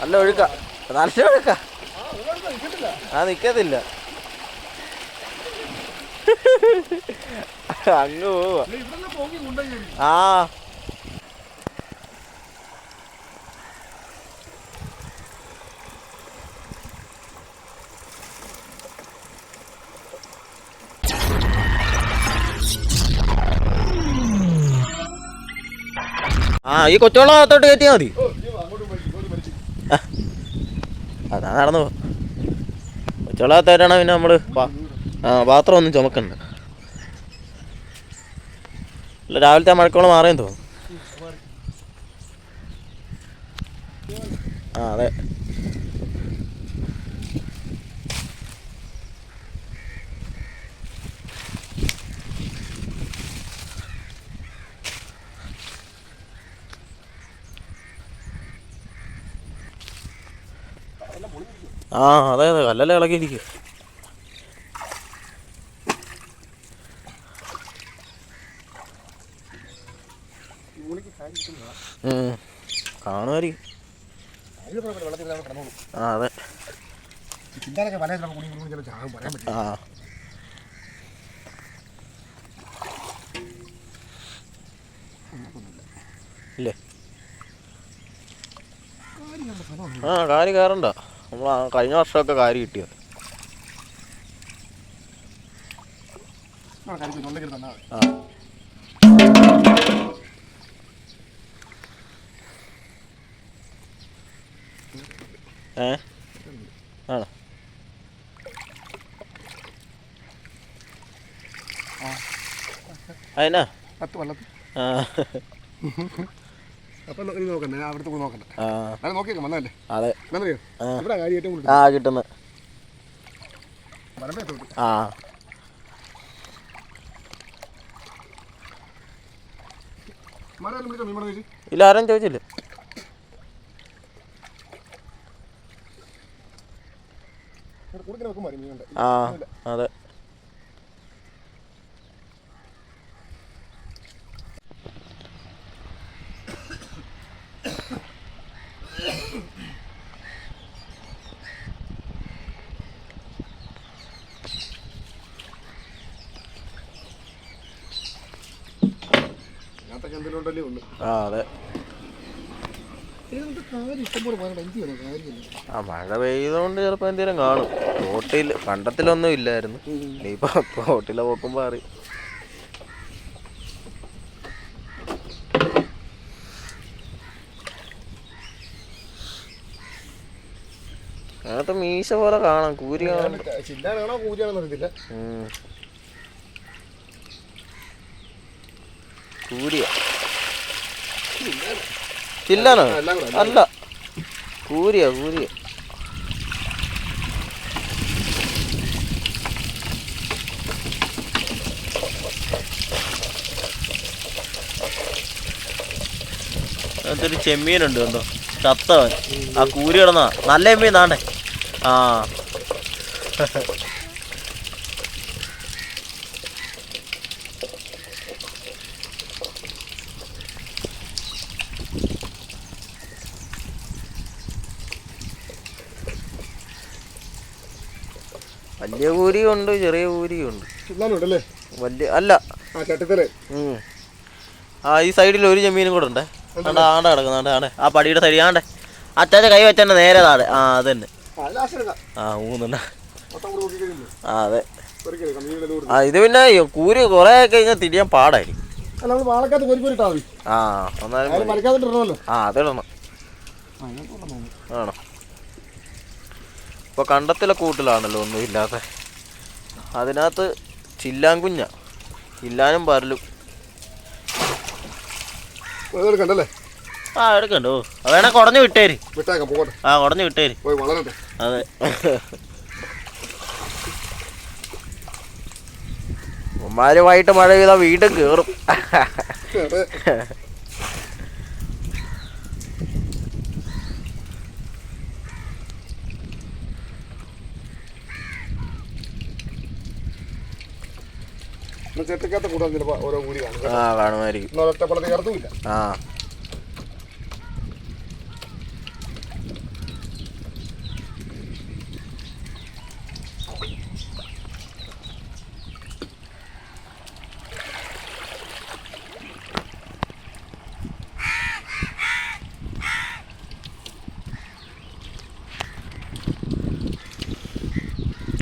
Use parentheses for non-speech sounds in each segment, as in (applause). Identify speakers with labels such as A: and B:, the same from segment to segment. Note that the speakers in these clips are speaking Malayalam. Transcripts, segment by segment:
A: നല്ല ഒഴുക്ക. നല്ല ഒഴുക്ക. ആ നിക്കത്തില്ല. അങ്ങ് പോവാ. ആ. ആ ഈ കൊച്ചുവെള്ളം അകത്തോട്ട് കയറ്റിയാൽ മതി ആ, അതാ നടന്നു. കൊച്ചോളകത്തേറ്റാണ് പിന്നെ നമ്മൾ ആ പാത്രം ഒന്നും ചുമക്കണ്ട. അല്ല രാവിലത്തെ മഴക്കോളം മാറിയെന്ന് തോന്നുന്നു. ആ അതെ. ആ അതെ അതെ കല്ലല്ലേ ഇളകിയിരിക്കും. കാണുമായിരിക്കും. ആ അതെ. ആ. ആ കാരി കയറണ്ട. നമ്മൾ കഴിഞ്ഞ വർഷമൊക്കെ കാര്യം കിട്ടിയത്
B: ആ
A: ഏ? ആണോ? അതിനാ
B: പത്ത് വല്ലത്ത്
A: ആ. (laughs)
B: അത്.
A: ആ. കിട്ടുന്ന. ആ. ഇല്ല ആരും ചോദിച്ചില്ല. ആ അതെ
B: അതിനകത്തൊക്കെ എന്തെങ്കിലും ഉണ്ടല്ലേ ഉള്ളു
A: ആ അതെ
B: ഇതിനകത്ത് കാര്യം ഇഷ്ടംപോലെ പോകാൻ എന്ത് ചെയ്യണം കാര്യമില്ല
A: ആ മഴ പെയ്തോണ്ട് ചിലപ്പോൾ എന്തെങ്കിലും കാണും. തോട്ടിൽ കണ്ടത്തിലൊന്നും ഇല്ലായിരുന്നു. ഇനിയിപ്പോ തോട്ടിലെ പോക്കുമ്പോ അറിയും അതിനകത്ത് മീശ പോലെ കാണാം കൂരി കാണാം
B: ചില്ലാനാണോ കൂരിയാണെന്ന് അറിയത്തില്ല.
A: കൂരിയ. ചില്ലാനോ അല്ല. കൂരിയ കൂരിയ. അതൊരു ചെമ്മീനുണ്ട് കണ്ടോ? ചത്തവൻ. ആ കൂരി കിടന്നാ നല്ല ചെമ്മീൻ താണ്ടേ. ആ. വലിയ കൂരിയും ഉണ്ട് ചെറിയ കൂരിയും ഉണ്ട്
B: ഉണ്ടല്ലേ
A: വലിയ അല്ല.
B: ആ
A: ഈ സൈഡിൽ ഒരു ചെമ്മീനും കൂടെ ഉണ്ട്. ആണ്ട ആണ്ട കിടക്കുന്നുണ്ട് ആണ്ടെ ആ പടിയുടെ സൈഡിൽ ആണ്ടെ അച്ചാച്ച കൈ വെച്ചെന്നെ നേരെ താഴെ. ആ
B: അത് തന്നെ
A: ആ
B: കഴിയുമ്പോൾ
A: ആ അതെ. ആ ഇത് പിന്നെ കൂരി കുറെ കഴിഞ്ഞാൽ തിരിയാൻ പാടായിരിക്കും. ആ
B: ഇടണമല്ലോ
A: ആ അതിടണം. ആണോ ഇപ്പോൾ കണ്ടത്തിലെ കൂട്ടിലാണല്ലോ ഒന്നും ഇല്ലാത്ത അതിനകത്ത് ചില്ലാങ്കുഞ്ഞ ചില്ലാനും പരലും
B: കണ്ടല്ലേ?
A: ആ എടുക്കണ്ടോ വേണേ കുടഞ്ഞു വിട്ടേര്.
B: വിട്ടേക്കാം പോകട്ടെ.
A: ആ കുടഞ്ഞു വിട്ടേര്.
B: പോയി വളരട്ടെ.
A: അതെ. (laughs) ഉമ്മാരുമായിട്ട് മഴ പെയ്താൽ വീണ്ടും കയറും
B: ചെട്ടക്കകത്ത് കൂടാൻ ചിലപ്പോൾ ഓരോ കൂടി കാണും.
A: ആ കാണുമായിരിക്കും.
B: എന്നാൽ ഒറ്റപ്പുറത്ത് കയറത്തുമില്ല.
A: ആ.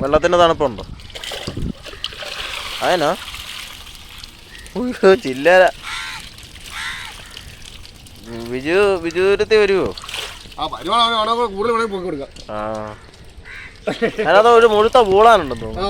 A: വെള്ളത്തിന്റെ തണുപ്പുണ്ടോ? അതിനാ ഉയ്യോ ചില്ലര ബിജു ബിജുരത്തി വരുമോ അതിനകത്ത് ഒരു മുഴുത്ത പൂളാനുണ്ടെന്ന് തോന്നുന്നു.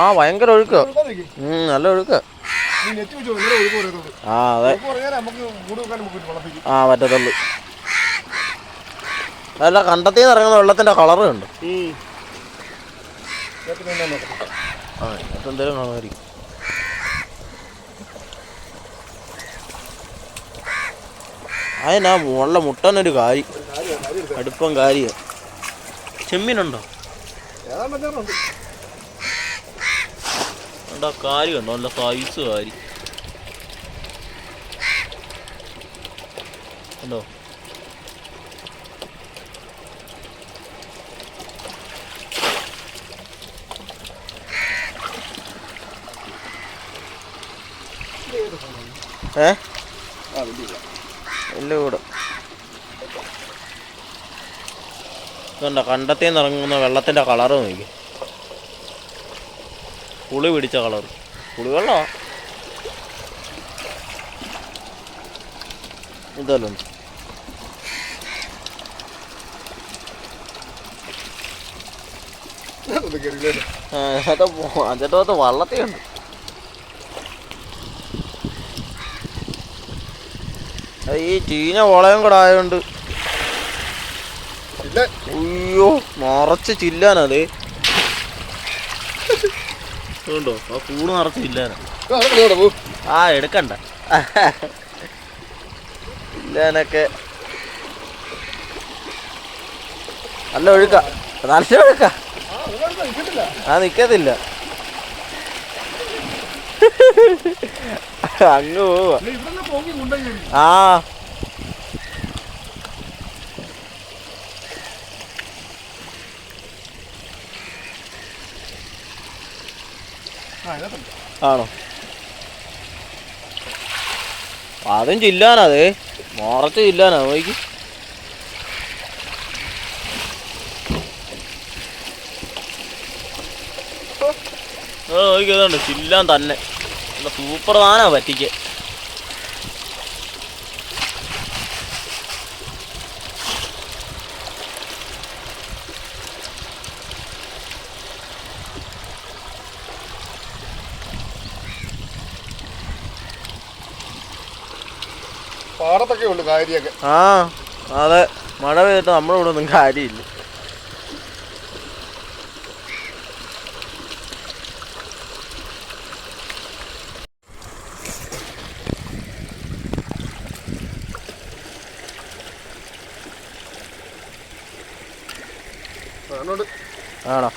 B: ആ
A: ഭയങ്കര ഒഴുക്ക്. നല്ല ഒഴുക്ക. ആ അതെ. ആ പറ്റത്തുള്ളൂ. അല്ല കണ്ടത്തിൽ നിന്ന് ഇറങ്ങുന്ന വെള്ളത്തിന്റെ കളറ് കണ്ടു? ആ എന്തേലും കാണുമായിരിക്കും. അതിനാ മുള്ള മുട്ടനൊരു കാരി. അടുപ്പം കാരിയ. ചെമ്മീനുണ്ടോ?
B: ഏതാണ്ട്
A: കാര്യം കണ്ടോ നല്ല സൈസ് കാരി ഉണ്ടോ ഏ?
B: ആ വലിയ
A: ഇല്ല കൂടെ. ഇതുണ്ട കണ്ടത്തിൽ നിന്ന് ഇറങ്ങുന്ന വെള്ളത്തിന്റെ കളറ് നോക്കി പുളി പിടിച്ച കളർ. പുളിവെള്ളമാ ഇതല്ലോ. അതിന്റെ വള്ളത്തിയുണ്ട് അത് ഈ ചീന വളയം കൂടെ ആയതുകൊണ്ട് അയ്യോ നിറച്ച് ചില്ലാനത്. ഉണ്ടോ ആ കൂട് നിറച്ച്
B: ആ,
A: എടുക്കണ്ട. ഇല്ലാനൊക്കെ. നല്ല ഒഴുക്ക. നല്ല ഒഴുക്ക.
B: ആ
A: നിക്കത്തില്ല. അങ്ങ് പോവാ. ആ. ആണോ? അതും ചില്ലാനത്. മുറച്ച് ചില്ലാനാ നോക്കി. നോക്കി അതുകൊണ്ട് ചില്ലാൻ തന്നെ. സൂപ്പർ താനാ പറ്റിക്ക്.
B: പാടത്തൊക്കെ ഉള്ളു കാര്യമൊക്കെ.
A: ആ അതെ. മഴ പെയ്തിട്ട് നമ്മുടെ ഇവിടെ ഒന്നും കാര്യമില്ല. ആണോ?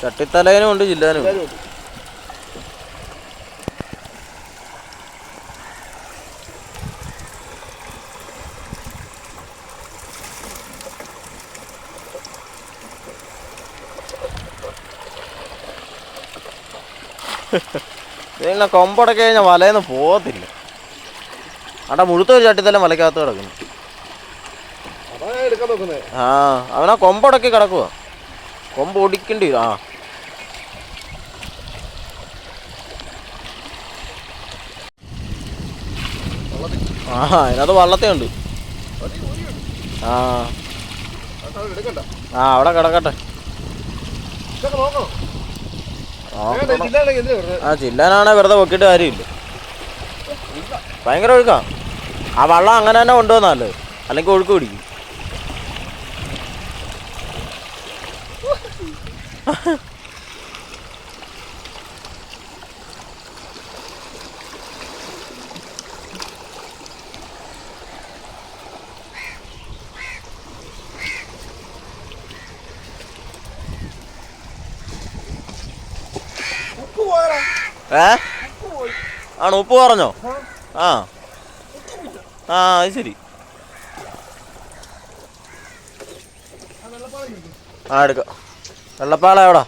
A: ചട്ടിത്തലേനും ഉണ്ട്. ജില്ലാനും ഉണ്ട്. ഇതിങ്ങനെ കൊമ്പടക്കി കഴിഞ്ഞാൽ വലയെന്ന് പോകത്തില്ല. അവിടെ മുഴുത്ത ഒരു തന്നെ വലക്കകത്ത് കിടക്കുന്നു. ആ അവനാ കൊമ്പടക്കി കിടക്കുക കൊമ്പ് ഒടിക്കേണ്ടി വരും. ആ. ആ അതിനകത്ത് വള്ളത്തെ ഉണ്ട് ആ ആ അവിടെ കിടക്കട്ടെ. ആ ചില്ലാനാണെ വെറുതെ പൊക്കിയിട്ട് കാര്യമില്ല. ഭയങ്കര ഒഴുക്കാ. ആ വള്ളം അങ്ങനെ തന്നെ കൊണ്ടുവന്നാൽ അല്ലെങ്കിൽ ഒഴുക്ക് പിടിക്കും.
B: Ha. (laughs) (laughs)
A: ഏ. ആണോ ഉപ്പ് പറഞ്ഞോ ആ. ആ അത് ശരി. ആ എടുക്കാം. വെള്ളപ്പാള എവിടാ?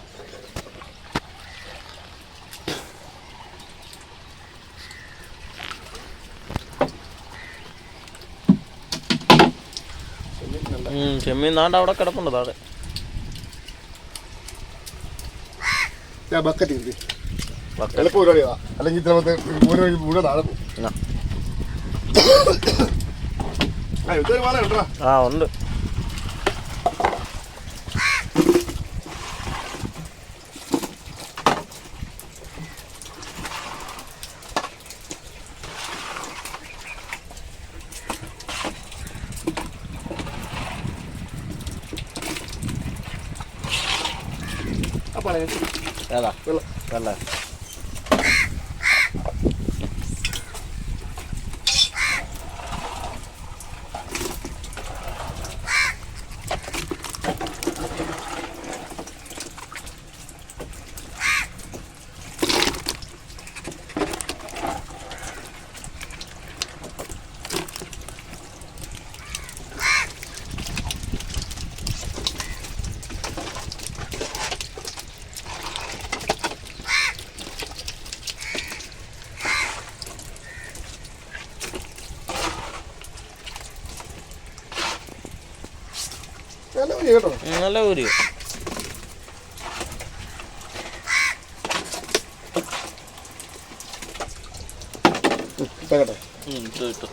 A: ചെമ്മീൻ നാണ്ട് അവിടെ കിടപ്പുണ്ട് താഴെ.
B: ബക്കറ്റ് എളുപ്പം പരിപാടിയാ അല്ലെങ്കിൽ ഇതിനകത്ത് ഒരു വഴി മുഴുവൻ താഴെ പോകും.
A: ആ.
B: ഇതൊരു
A: ഉണ്ട്?
B: പാല.
A: ഏതാ?
B: വെള്ളം
A: വെള്ള
B: നല്ല വഴി കേട്ടോ?
A: നല്ല ഊരി.
B: ഇട്ടാ.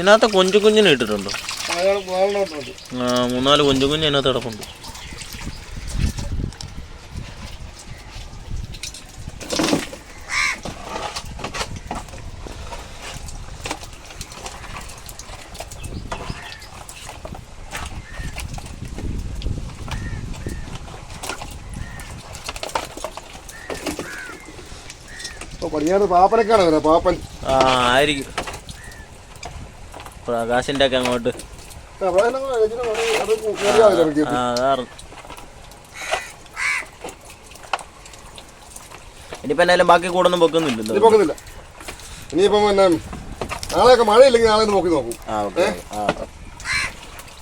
A: ഇതിനകത്ത് കൊഞ്ചു കുഞ്ഞിനെ ഇട്ടിട്ടുണ്ടോ? ആ മൂന്നാൽ കൊഞ്ചു കുഞ്ഞ് അതിനകത്ത് കിടപ്പുണ്ട്.
B: പടിഞ്ഞാറ് പാപ്പനൊക്കെയാണ് പാപ്പൻ.
A: ആ ആയിരിക്കും പ്രകാശിന്റെ ഒക്കെ അങ്ങോട്ട്
B: ആ, അവിടെ എല്ലാം കൂടെ ഇതിന് വേണേ അത് കയറിയാ മതി നമുക്ക്.
A: ഒക്കെ അങ്ങോട്ട്. ഇനിയിപ്പോ എന്തായാലും ബാക്കി കൂടൊന്നും
B: പൊക്കുന്നില്ല ഇനിയിപ്പം പിന്നെ നാളെയൊക്കെ മഴയില്ലെങ്കിൽ നാളെ നോക്കി. നോക്കും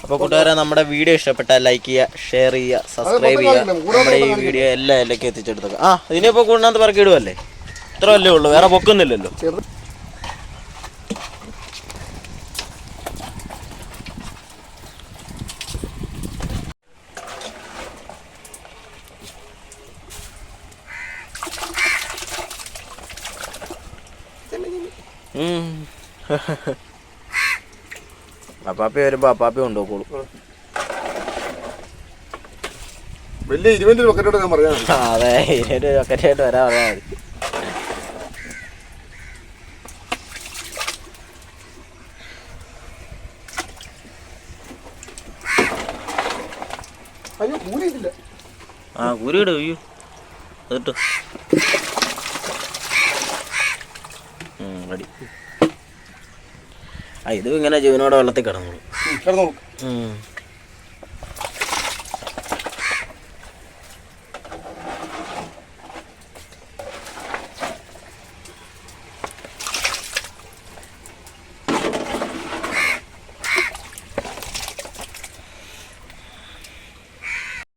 A: അപ്പോൾ കൂട്ടുകാരെ നമ്മുടെ വീഡിയോ ഇഷ്ടപ്പെട്ടാൽ ലൈക്ക് ചെയ്യുക ഷെയർ ചെയ്യുക സബ്സ്ക്രൈബ് ചെയ്യുക. നമ്മുടെ ഈ വീഡിയോ എല്ലാം എല്ലാം എത്തിച്ചെടുത്തു ആ ഇതിനിപ്പോൾ കൂടുന്നത് പറക്കി ഇടുവല്ലേ? ഇത്ര അല്ലേ ഉള്ളൂ. വേറെ പൊക്കുന്നില്ലല്ലോ. അപ്പാപ്പി വരുമ്പോ അപ്പാപ്പി കൊണ്ടുപോക്കോളൂ.
B: വലിയ ഇരുപതിന്റെ ബക്കറ്റോട് ഞാൻ പറയാം.
A: അതെ ഇതിനൊരു ജോക്കറ്റായിട്ട് വരാൻ പറയാ മതി. ആ കുരിയിട് അയ്യോ. അതിട്ട് അടി ആ ഇത് ഇങ്ങനെ ജീവനോടെ വെള്ളത്തിൽ കിടന്നോളൂ.
B: കിടന്നോളൂ.